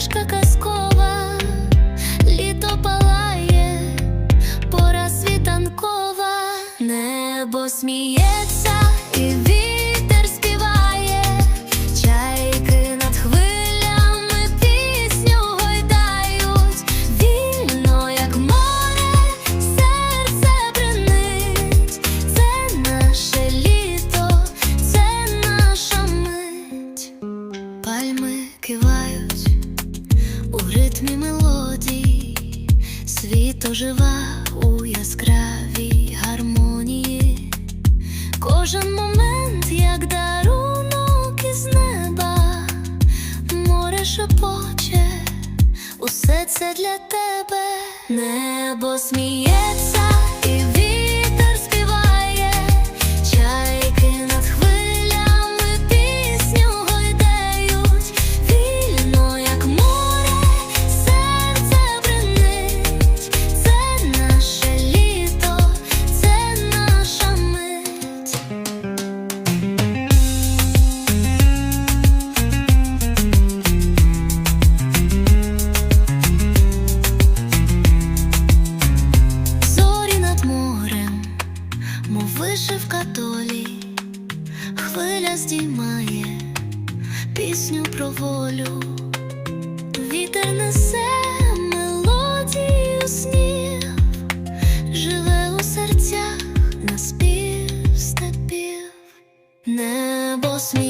стежка казкова, літо палає, пора світанкова, небо сміє. Світ ожива у яскравій гармонії. Кожен момент, як дарунок із неба, море шепоче, усе це для тебе, небо сміється, вишивка долі, хвиля здіймає пісню про волю, вітер несе мелодію снів, живе у серцях на спів степів, небо сміє.